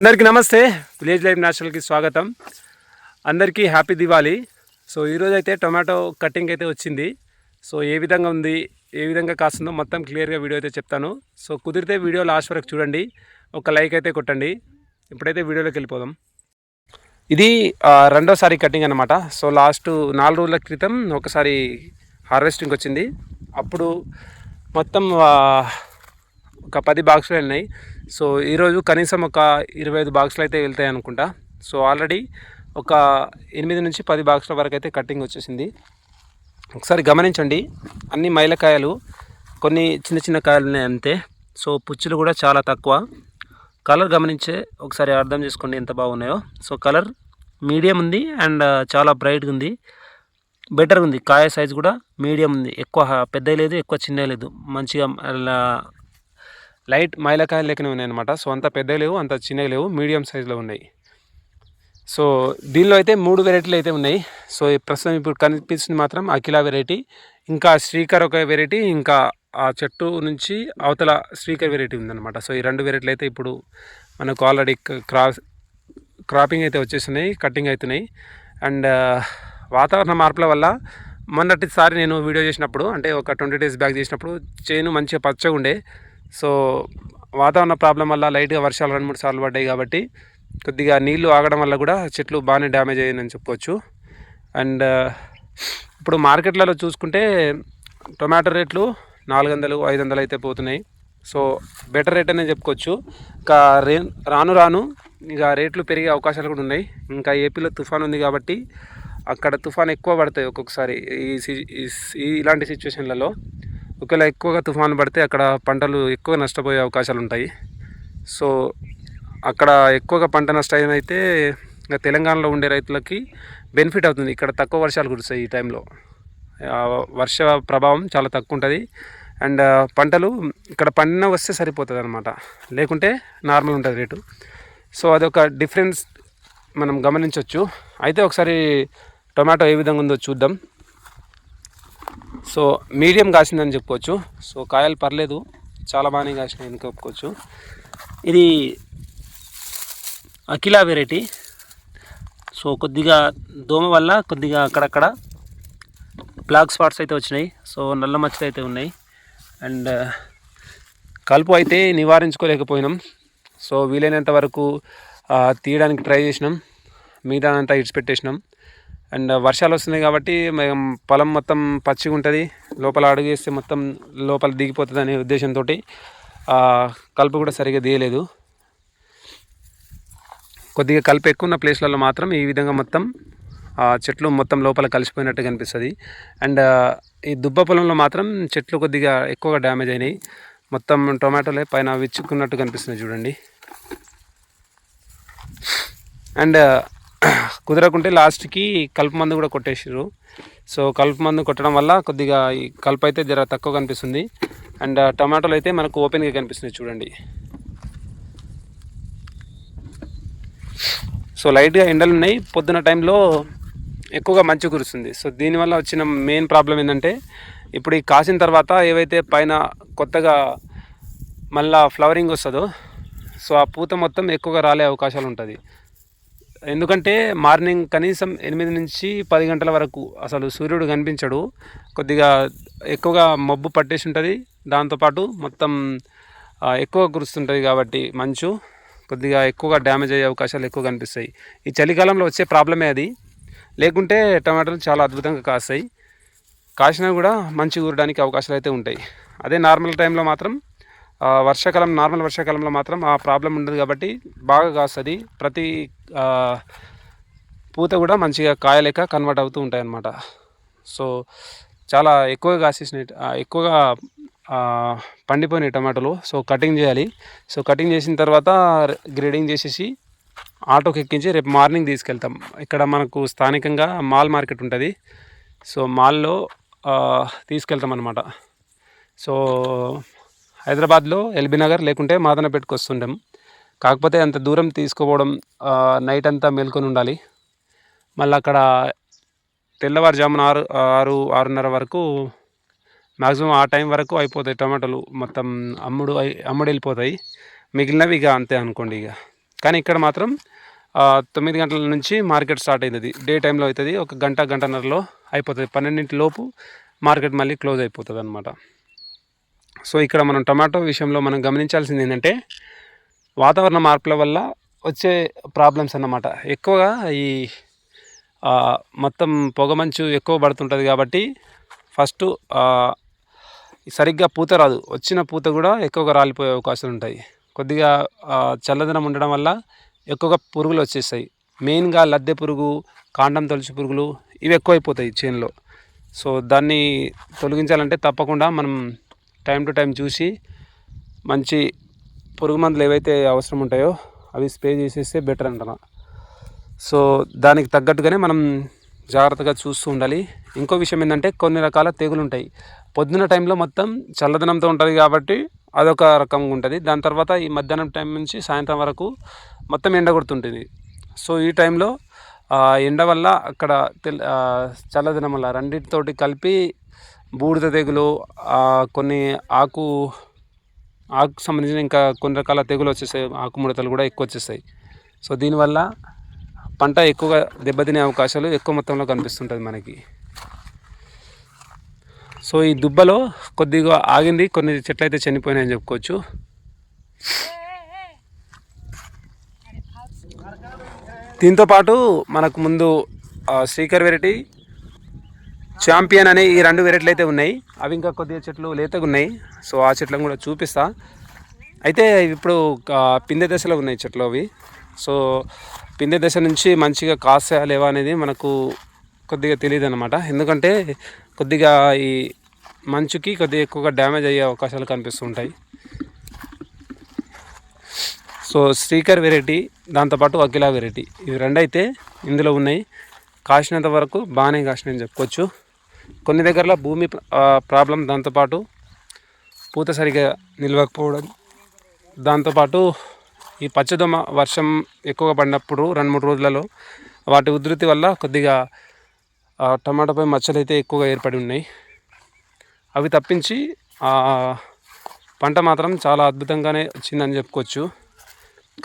అందరికీ నమస్తే. Village life న్యాచురల్కి స్వాగతం. అందరికీ హ్యాపీ దివాళీ. సో ఈరోజు అయితే టొమాటో కటింగ్ అయితే వచ్చింది. సో ఏ విధంగా ఉంది ఏ విధంగా కాస్తుందో మొత్తం క్లియర్గా వీడియో అయితే చెప్తాను. సో కుదిరితే వీడియో లాస్ట్ వరకు చూడండి. ఒక లైక్ అయితే కొట్టండి. ఇప్పుడైతే వీడియోలోకి వెళ్ళిపోదాం. ఇది రెండోసారి కటింగ్ అనమాట సో లాస్ట్ నాలుగు రోజుల క్రితం ఒకసారి హార్వెస్టింగ్ వచ్చింది. అప్పుడు మొత్తం ఒక పది బాక్సులు వెళ్ళినాయి. సో ఈరోజు కనీసం ఒక ఇరవై ఐదు బాక్సులు అయితే వెళ్తాయి అనుకుంటా. సో ఆల్రెడీ ఒక ఎనిమిది నుంచి పది బాక్సుల వరకు అయితే కటింగ్ వచ్చేసింది. ఒకసారి గమనించండి అన్ని మైలకాయలు కొన్ని చిన్న చిన్న కాయలు ఉన్నాయి అంతే. సో పుచ్చులు కూడా చాలా తక్కువ. కలర్ గమనించే ఒకసారి అర్థం చేసుకోండి ఎంత బాగున్నాయో. సో కలర్ మీడియం ఉంది అండ్ చాలా బ్రైట్గా ఉంది. బెటర్ ఉంది కాయ సైజ్ కూడా మీడియం ఉంది. ఎక్కువ పెద్ద లేదు ఎక్కువ చిన్న లేదు. మంచిగా అలా లైట్ మైలకాయలు లెక్కనే ఉన్నాయి అనమాట సో అంత పెద్దగా లేవు అంత చిన్నవి లేవు మీడియం సైజులో ఉన్నాయి. సో దీనిలో అయితే మూడు వెరైటీలు అయితే ఉన్నాయి. సో ఈ ప్రస్తుతం ఇప్పుడు కనిపిస్తుంది మాత్రం అఖిల వెరైటీ ఇంకా శ్రీకర్ ఒక వెరైటీ ఇంకా ఆ చెట్టు నుంచి అవతల శ్రీకర్ వెరైటీ ఉందన్నమాట. సో ఈ రెండు వెరైటీలు అయితే ఇప్పుడు మనకు ఆల్రెడీ క్రాస్ క్రాపింగ్ అయితే వచ్చేస్తున్నాయి కటింగ్ అవుతున్నాయి. అండ్ వాతావరణ మార్పుల వల్ల మొన్నటిసారి నేను వీడియో చేసినప్పుడు అంటే ఒక ట్వంటీ డేస్ బ్యాక్ చేసినప్పుడు చేను మంచిగా పచ్చగా ఉండే. సో వాతావరణ ప్రాబ్లం వల్ల లైట్గా వర్షాలు రెండు మూడు సార్లు పడ్డాయి కాబట్టి కొద్దిగా నీళ్ళు ఆగడం వల్ల కూడా చెట్లు బాగానే డ్యామేజ్ అయ్యాయని చెప్పుకోవచ్చు అండ్ ఇప్పుడు మార్కెట్లలో చూసుకుంటే టొమాటో రేట్లు నాలుగు వందలు ఐదు వందలు అయితే పోతున్నాయి. సో బెటర్ రేట్ అనే చెప్పుకోవచ్చు. ఇంకా రే రాను రాను ఇక రేట్లు పెరిగే అవకాశాలు కూడా ఉన్నాయి. ఇంకా ఏపీలో తుఫాన్ ఉంది కాబట్టి అక్కడ తుఫాన్ ఎక్కువ పడతాయి ఒక్కొక్కసారి ఈ సి- ఈ ఈ ఇలాంటి సిచ్యువేషన్లలో. ఒకవేళ ఎక్కువగా తుఫాన్ పడితే అక్కడ పంటలు ఎక్కువ నష్టపోయే అవకాశాలు ఉంటాయి. సో అక్కడ ఎక్కువగా పంట నష్టం అయితే తెలంగాణలో ఉండే రైతులకి బెనిఫిట్ అవుతుంది. ఇక్కడ తక్కువ వర్షాలు కురుస్తాయి ఈ టైంలో. వర్ష ప్రభావం చాలా తక్కువ ఉంటుంది. అండ్ పంటలు ఇక్కడ పండిన వస్తే సరిపోతుంది అనమాట లేకుంటే నార్మల్ ఉంటుంది రేటు. సో అదొక డిఫరెన్స్ మనం గమనించవచ్చు అయితే ఒకసారి టొమాటో ఏ విధంగా ఉందో చూద్దాం. సో మీడియం కాసిందని చెప్పుకోవచ్చు. సో కాయలు పర్లేదు చాలా బాగానే కాసినాయి చెప్పుకోవచ్చు. ఇది అఖిలా వెరైటీ. సో కొద్దిగా దోమ వల్ల కొద్దిగా అక్కడక్కడ బ్లాక్ స్పాట్స్ అయితే వచ్చినాయి. సో నల్ల మచ్చలు అయితే ఉన్నాయి. అండ్ కలుపు అయితే నివారించుకోలేకపోయినాం. సో వీలైనంత వరకు తీయడానికి ట్రై చేసినాం. మిగతా అంతా ఇడిచిపెట్టేసినాం. అండ్ వర్షాలు వస్తున్నాయి కాబట్టి మేము పొలం మొత్తం పచ్చిగా ఉంటుంది. లోపల అడుగు వేస్తే మొత్తం లోపల దిగిపోతుంది అనే ఉద్దేశంతో కలుపు కూడా సరిగా దిగలేదు కొద్దిగా కలుపు ఎక్కువ ఉన్న ప్లేస్లలో మాత్రం ఈ విధంగా మొత్తం ఆ, చెట్లు మొత్తం లోపల కలిసిపోయినట్టు కనిపిస్తుంది. అండ్ ఈ దుబ్బ పొలంలో మాత్రం చెట్లు కొద్దిగా ఎక్కువగా డ్యామేజ్ అయినాయి. మొత్తం టొమాటోలే పైన విచ్చుకున్నట్టు కనిపిస్తుంది చూడండి. అండ్ కుదరకుంటే లాస్ట్కి కలుపు మందు కూడా కొట్టేసారు సో కలుపు మందు కొట్టడం వల్ల కొద్దిగా ఈ కలుపు అయితే జర తక్కువ కనిపిస్తుంది. అండ్ టమాటోలు అయితే మనకు ఓపెన్గా కనిపిస్తున్నాయి చూడండి. సో లైట్గా ఎండలు ఉన్నాయి. పొద్దున టైంలో ఎక్కువగా మంచు కురుస్తుంది. సో దీనివల్ల వచ్చిన మెయిన్ ప్రాబ్లం ఏంటంటే ఇప్పుడు ఈ కాసిన తర్వాత ఏవైతే పైన కొత్తగా మళ్ళా ఫ్లవరింగ్ వస్తుందో సో ఆ పూత మొత్తం ఎక్కువగా రాలే అవకాశాలు ఉంటుంది. ఎందుకంటే మార్నింగ్ కనీసం ఎనిమిది నుంచి పది గంటల వరకు అసలు సూర్యుడు కనిపించడు. కొద్దిగా ఎక్కువగా మబ్బు పట్టేసి ఉంటుంది దాంతోపాటు మొత్తం ఎక్కువ కురుస్తుంటుంది కాబట్టి మంచు కొద్దిగా ఎక్కువగా డ్యామేజ్ అయ్యే అవకాశాలు ఎక్కువ కనిపిస్తాయి. ఈ చలికాలంలో వచ్చే ప్రాబ్లమే అది. లేకుంటే టమాటాలు చాలా అద్భుతంగా కాస్తాయి. కాసినా కూడా మంచి ఊరడానికి అవకాశాలు అయితే ఉంటాయి. అదే నార్మల్ టైంలో మాత్రం వర్షాకాలం నార్మల్ వర్షాకాలంలో మాత్రం ఆ ప్రాబ్లం ఉండదు కాబట్టి బాగా కాస్తుంది. ప్రతి పూత కూడా మంచిగా కాయలేక కన్వర్ట్ అవుతూ ఉంటాయి అన్నమాట సో చాలా ఎక్కువగా కాసేసిన ఎక్కువగా పండిపోయినాయి టమాటోలు. సో కటింగ్ చేయాలి. సో కటింగ్ చేసిన తర్వాత గ్రేడింగ్ చేసేసి ఆటోకి ఎక్కించి రేపు మార్నింగ్ తీసుకెళ్తాం. ఇక్కడ మనకు స్థానికంగా మాల్ మార్కెట్ ఉంటుంది. సో మాల్లో తీసుకెళ్తాం అనమాట సో హైదరాబాద్లో ఎల్బీ నగర్ లేకుంటే మాదనపేటకు వస్తుంటాం. కాకపోతే అంత దూరం తీసుకుపోవడం నైట్ అంతా మేల్కొని ఉండాలి. మళ్ళీ అక్కడ తెల్లవారుజామున ఆరు ఆరు ఆరున్నర వరకు మ్యాక్సిమం ఆ టైం వరకు అయిపోతాయి టమాటాలు. మొత్తం అమ్ముడు అమ్ముడు వెళ్ళిపోతాయి. మిగిలినవి ఇక అంతే అనుకోండి ఇక. కానీ ఇక్కడ మాత్రం తొమ్మిది గంటల నుంచి మార్కెట్ స్టార్ట్ అవుతుంది డే టైంలో అవుతుంది ఒక గంట గంటన్నరలో అయిపోతుంది. పన్నెండింటి లోపు మార్కెట్ మళ్ళీ క్లోజ్ అయిపోతుంది అనమాట సో ఇక్కడ మనం టమాటో విషయంలో మనం గమనించాల్సింది ఏంటంటే వాతావరణ మార్పుల వల్ల వచ్చే ప్రాబ్లమ్స్ అన్నమాట. ఎక్కువగా ఈ మొత్తం పొగమంచు ఎక్కువ పడుతుంటుంది కాబట్టి ఫస్ట్ సరిగ్గా పూత రాదు. వచ్చిన పూత కూడా ఎక్కువగా రాలిపోయే అవకాశాలు ఉంటాయి. కొద్దిగా చల్లదనం ఉండడం వల్ల ఎక్కువగా పురుగులు వచ్చేస్తాయి. మెయిన్గా లద్దె పురుగు కాండం తొలచి పురుగులు ఇవి ఎక్కువైపోతాయి చేనులో. సో దాన్ని తొలగించాలంటే తప్పకుండా మనం టైం టు టైం చూసి మంచి పురుగు మందులు ఏవైతే అవసరం ఉంటాయో అవి స్ప్రే చేసేస్తే బెటర్ అంటున్నా సో దానికి తగ్గట్టుగానే మనం జాగ్రత్తగా చూస్తూ ఉండాలి. ఇంకో విషయం ఏంటంటే కొన్ని రకాల తెగులు ఉంటాయి. పొద్దున టైంలో మొత్తం చల్లదనంతో ఉంటుంది కాబట్టి అదొక రకంగా ఉంటుంది. దాని తర్వాత ఈ మధ్యాహ్నం టైం నుంచి సాయంత్రం వరకు మొత్తం ఎండ కొడుతుంటుంది. సో ఈ టైంలో ఎండ వల్ల అక్కడ తెల్ చల్లదనం వల్ల రెండింటితోటి కలిపి బూడిద తెగులు కొన్ని ఆకు ఆకు సంబంధించిన ఇంకా కొన్ని రకాల తెగులు వచ్చేసాయి ఆకుముడతలు కూడా ఎక్కువ వచ్చేస్తాయి. సో దీనివల్ల పంట ఎక్కువగా దెబ్బతినే అవకాశాలు ఎక్కువ మొత్తంలో కనిపిస్తుంటుంది మనకి. సో ఈ దుబ్బలో కొద్దిగా ఆగింది కొన్ని చెట్లు అయితే చనిపోయినాయని చెప్పుకోవచ్చు. దీంతో పాటు మనకు ముందు స్పీకర్ శ్రీకర్ వెరైటీ ఛాంపియన్ అనే ఈ రెండు వెరైటీలు అయితే ఉన్నాయి. అవి ఇంకా కొద్దిగా చెట్లు లేతగా ఉన్నాయి సో ఆ చెట్లను కూడా చూపిస్తా. అయితే ఇప్పుడు పిందె దశలో ఉన్నాయి చెట్లు అవి. సో పిందె దశ నుంచి మంచిగా కాస్తా లేవా అనేది మనకు కొద్దిగా తెలియదు అనమాట ఎందుకంటే కొద్దిగా ఈ మంచుకి కొద్దిగా ఎక్కువగా డ్యామేజ్ అయ్యే అవకాశాలు కనిపిస్తుంటాయి. సో స్టీకర్ వెరైటీ దాంతోపాటు అకిలా వెరైటీ. ఇవి రెండు అయితే ఇందులో ఉన్నాయి. కాసినంత వరకు బాగానే కాసినాయని చెప్పుకోవచ్చు. కొన్ని దగ్గరలో భూమి ప్రాబ్లం దాంతోపాటు పూత సరిగా నిలవకపోవడం దాంతోపాటు ఈ పచ్చదొమ వర్షం ఎక్కువగా పడినప్పుడు రెండు మూడు రోజులలో వాటి ఉధృతి వల్ల కొద్దిగా టమాటోపై టమాటాపై మచ్చలు అయితే ఎక్కువగా ఏర్పడి ఉన్నాయి. అవి తప్పించి పంట మాత్రం చాలా అద్భుతంగానే వచ్చిందని చెప్పుకోవచ్చు.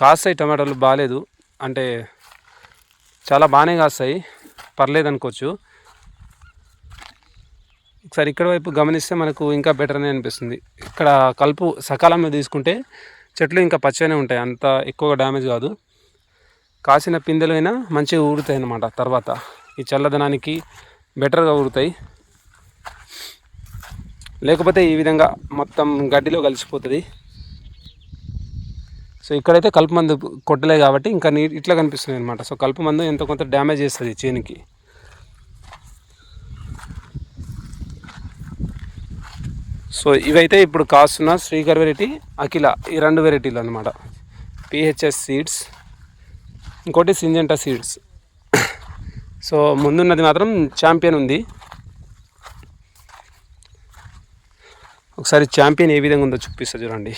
కాస్తాయి టమాటాలు బాగాలేదు అంటే చాలా బాగానే కాస్తాయి పర్లేదు అనుకోవచ్చు ఒకసారి ఇక్కడ వైపు గమనిస్తే మనకు ఇంకా బెటర్నే అనిపిస్తుంది. ఇక్కడ కలుపు సకాలంలో తీసుకుంటే చెట్లు ఇంకా పచ్చగానే ఉంటాయి. అంత ఎక్కువగా డ్యామేజ్ కాదు. కాసిన పిందెలు అయినా మంచిగా ఊరుతాయి అన్నమాట. తర్వాత ఈ చల్లదనానికి బెటర్గా ఊరుతాయి. లేకపోతే ఈ విధంగా మొత్తం గడ్డిలో కలిసిపోతుంది. సో ఇక్కడైతే కలుపు మందు కొట్టలే కాబట్టి ఇంకా నీ ఇట్లా కనిపిస్తుంది అనమాట సో కలుపు మందు ఎంతో కొంత డ్యామేజ్ చేస్తుంది చేనుకి. సో ఇవైతే ఇప్పుడు కాస్తున్న శ్రీకర్ వెరైటీ అఖిల ఈ రెండు వెరైటీలు అనమాట పిహెచ్ఎస్ సీడ్స్ ఇంకోటి సింజెంటా సీడ్స్ సో ముందున్నది మాత్రం ఛాంపియన్ ఉంది. ఒకసారి ఛాంపియన్ ఏ విధంగా ఉందో చూపిస్తా చూడండి.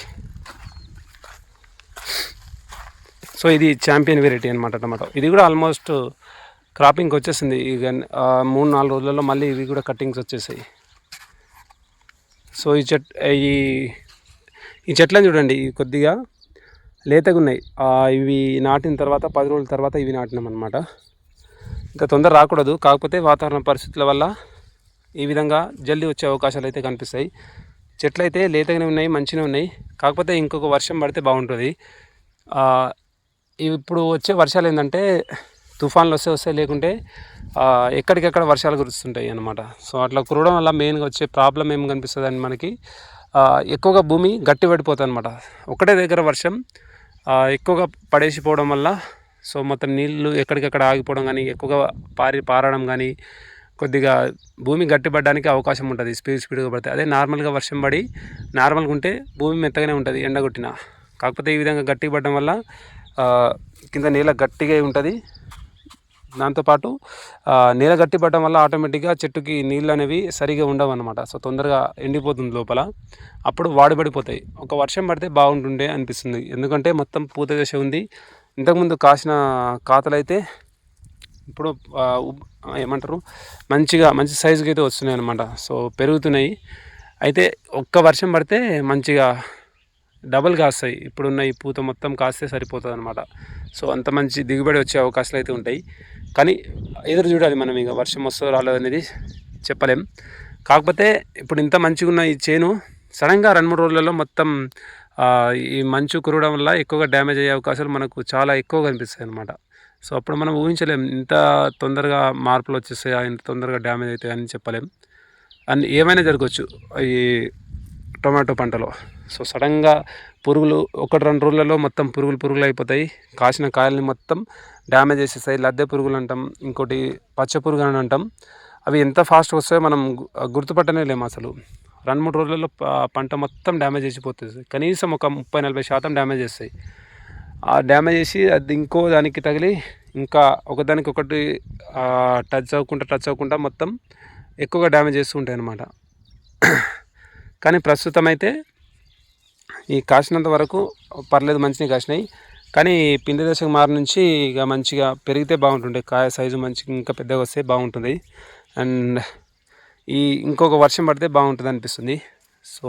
సో ఇది ఛాంపియన్ వెరైటీ అనమాట టమాటో. ఇది కూడా ఆల్మోస్ట్ క్రాపింగ్కి వచ్చేసింది. ఇక మూడు నాలుగు రోజులలో మళ్ళీ ఇవి కూడా కట్టింగ్స్ వచ్చేసాయి. సో ఈ చెట్ ఈ ఈ చెట్లను చూడండి కొద్దిగా లేతగా ఉన్నాయి ఇవి నాటిన తర్వాత పది రోజుల తర్వాత ఇవి నాటినాం అనమాట ఇంకా తొందర రాకూడదు. కాకపోతే వాతావరణ పరిస్థితుల వల్ల ఈ విధంగా జల్దీ వచ్చే అవకాశాలు అయితే కనిపిస్తాయి. చెట్లు అయితే లేతగానే ఉన్నాయి మంచిగా ఉన్నాయి. కాకపోతే ఇంకొక వర్షం పడితే బాగుంటుంది. ఇవి ఇప్పుడు వచ్చే వర్షాలు ఏంటంటే తుఫాన్లు వస్తే వస్తే లేకుంటే ఎక్కడికెక్కడ వర్షాలు కురుస్తుంటాయి అన్నమాట. సో అట్లా కురవడం వల్ల మెయిన్గా వచ్చే ప్రాబ్లం ఏం కనిపిస్తుంది అని మనకి ఎక్కువగా భూమి గట్టి పడిపోతుంది అనమాట ఒకటే దగ్గర వర్షం ఎక్కువగా పడేసిపోవడం వల్ల సో మొత్తం నీళ్ళు ఎక్కడికక్కడ ఆగిపోవడం కానీ ఎక్కువగా పారి పారడం కానీ కొద్దిగా భూమి గట్టిపడడానికి అవకాశం ఉంటుంది. స్పీడ్ స్పీడ్గా పడితే. అదే నార్మల్గా వర్షం పడి నార్మల్గా ఉంటే భూమి మెత్తగానే ఉంటుంది ఎండగొట్టిన. కాకపోతే ఈ విధంగా గట్టిపడడం వల్ల కింద నేల గట్టిగా ఉంటుంది. దాంతోపాటు నీళ్ళ నేల గట్టి పడటం వల్ల ఆటోమేటిక్గా చెట్టుకి నీళ్ళు అనేవి సరిగా ఉండవు అనమాట సో తొందరగా ఎండిపోతుంది లోపల. అప్పుడు వాడిపడిపోతాయి. ఒక వర్షం పడితే బాగుంటుండే అనిపిస్తుంది. ఎందుకంటే మొత్తం పూత దశ ఉంది. ఇంతకుముందు కాసిన కాతలైతే ఇప్పుడు ఏమంటారు? మంచిగా మంచి సైజుకి అయితే వస్తున్నాయి అనమాట సో పెరుగుతున్నాయి. అయితే ఒక్క వర్షం పడితే మంచిగా డబుల్ కాస్తాయి. ఇప్పుడున్న ఈ పూత మొత్తం కాస్తే సరిపోతుంది అనమాట సో అంత మంచి దిగుబడి వచ్చే అవకాశాలు అయితే ఉంటాయి. కానీ ఎదురు చూడాలి మనం ఇక వర్షం వస్తుందో రాలేదు అనేది చెప్పలేం. కాకపోతే ఇప్పుడు ఇంత మంచిగా ఉన్న ఈ చేను సడన్గా రెండు మూడు రోజులలో మొత్తం ఈ మంచు కురవడం వల్ల ఎక్కువగా డ్యామేజ్ అయ్యే అవకాశాలు మనకు చాలా ఎక్కువ కనిపిస్తాయి అనమాట సో అప్పుడు మనం ఊహించలేం ఇంత తొందరగా మార్పులు వచ్చేస్తాయా ఇంత తొందరగా డ్యామేజ్ అవుతాయని అని చెప్పలేం. అండ్ ఏమైనా జరగవచ్చు ఈ టొమాటో పంటలో. సో సడన్గా పురుగులు ఒకటి రెండు రోజులలో మొత్తం పురుగులు పురుగులు అయిపోతాయి. కాసిన కాయల్ని మొత్తం డ్యామేజ్ చేసేస్తాయి లద్దె పురుగులు అంటాం ఇంకోటి పచ్చ పురుగు అని అంటాం. అవి ఎంత ఫాస్ట్గా వస్తాయో మనం గుర్తుపట్టనే లేము అసలు. రెండు మూడు రోజులలో పంట మొత్తం డ్యామేజ్ చేసిపోతుంది. కనీసం ఒక ముప్పై నలభై శాతం డ్యామేజ్ చేస్తాయి. ఆ డ్యామేజ్ చేసి అది ఇంకో దానికి తగిలి ఇంకా ఒకదానికి ఒకటి టచ్ అవ్వకుండా టచ్ అవ్వకుండా మొత్తం ఎక్కువగా డ్యామేజ్ చేస్తూ ఉంటాయి అన్నమాట కానీ ప్రస్తుతం అయితే ఈ కాసినంత వరకు పర్లేదు మంచిగా కాసినాయి. కానీ పిండి దశకు మారి నుంచి ఇక మంచిగా పెరిగితే బాగుంటుండే. కాయ సైజు మంచిగా ఇంకా పెద్దగా వస్తే బాగుంటుంది. అండ్ ఈ ఇంకొక వర్షం పడితే బాగుంటుంది అనిపిస్తుంది. సో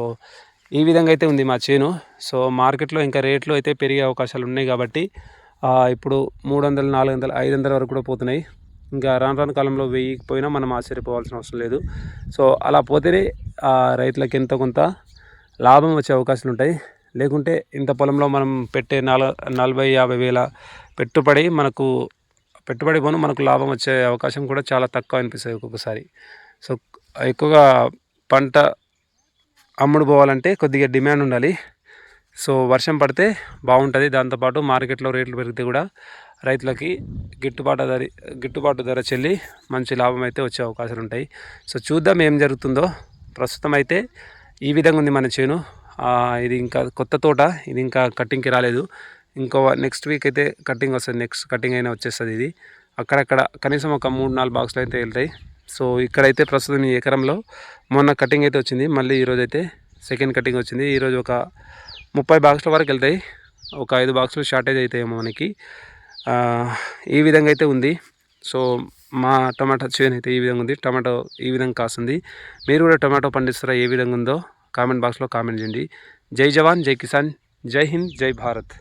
ఈ విధంగా అయితే ఉంది మా చేను. సో మార్కెట్లో ఇంకా రేట్లు అయితే పెరిగే అవకాశాలు ఉన్నాయి కాబట్టి ఇప్పుడు మూడు వందలు నాలుగు వందలు ఐదు వందల వరకు కూడా పోతున్నాయి. ఇంకా రాను రాను కాలంలో వెయ్యి పోయినా మనం ఆశ్చర్యపోవాల్సిన అవసరం లేదు. సో అలా పోతేనే రైతులకు ఎంతో కొంత లాభం వచ్చే అవకాశాలు ఉంటాయి. లేకుంటే ఇంత పొలంలో మనం పెట్టే నాల నలభై యాభై వేల పెట్టుబడి మనకు పెట్టుబడి పోను మనకు లాభం వచ్చే అవకాశం కూడా చాలా తక్కువ అనిపిస్తుంది ఒక్కొక్కసారి. సో ఎక్కువగా పంట అమ్ముడు పోవాలంటే కొద్దిగా డిమాండ్ ఉండాలి. సో వర్షం పడితే బాగుంటుంది. దాంతోపాటు మార్కెట్లో రేట్లు పెరిగితే కూడా రైతులకి గిట్టుబాటు ధర గిట్టుబాటు ధర చెల్లి మంచి లాభం అయితే వచ్చే అవకాశాలు ఉంటాయి. సో చూద్దాం ఏం జరుగుతుందో. ప్రస్తుతం అయితే ఈ విధంగా ఉంది మన చేను. ఇది ఇంకా కొత్త తోట ఇది ఇంకా కటింగ్కి రాలేదు. ఇంకో నెక్స్ట్ వీక్ అయితే కటింగ్ వస్తుంది నెక్స్ట్ కటింగ్ అయినా వచ్చేస్తుంది ఇది. అక్కడక్కడ కనీసం ఒక మూడు నాలుగు బాక్సులు అయితే వెళ్తాయి. సో ఇక్కడైతే ప్రస్తుతం ఈ ఎకరంలో మొన్న కటింగ్ అయితే వచ్చింది మళ్ళీ ఈరోజు అయితే సెకండ్ కటింగ్ వచ్చింది. ఈరోజు ఒక ముప్పై బాక్సుల వరకు వెళ్తాయి. ఒక ఐదు బాక్సులు షార్టేజ్ అవుతాయేమో మనకి. ఈ విధంగా అయితే ఉంది. సో మా టమాటా చేను అయితే ఈ విధంగా ఉంది. టమాటో ఈ విధంగా కాస్తుంది. మీరు కూడా టమాటో పండిస్తారా? ఏ విధంగా ఉందో కామెంట్ బాక్స్లో కామెంట్ చేయండి. జై జవాన్ జై కిసాన్ జై హింద్ జై భారత్.